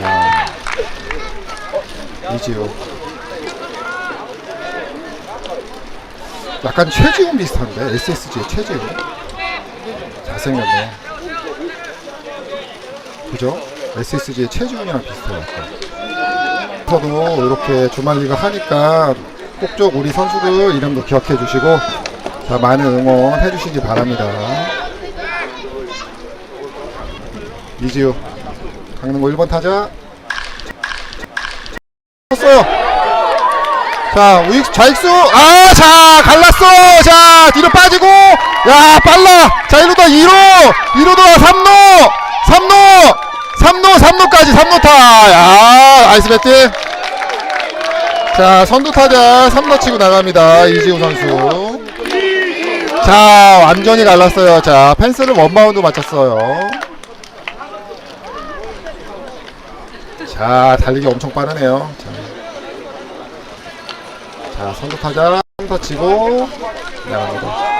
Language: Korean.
야. 이지우. 약간 최지훈 비슷한데 SSG의 최지훈. 잘생겼네. 그죠? SSG의 최지훈이랑 비슷해요. 약간. 저도 이렇게 주말리가 하니까 꼭쪽 우리 선수들 이름도 기억해 주시고 자 많은 응원 해 주시기 바랍니다. 이지우 강릉고 1번 타자. 쳤어요. 자 우익 좌익수. 아 자 갈랐어. 자 뒤로 빠지고. 야 빨라. 자 1루다 2루 2루다 3루. 3루. 3루 3루까지 3루타. 야 아이스 배트. 자 선두 타자 3루 치고 나갑니다. 이지우 선수. 자 완전히 갈랐어요. 자 펜스를 원바운드 맞췄어요 자 달리기 엄청 빠르네요. 자, 자 선두 타자 3루 치고 나갑니다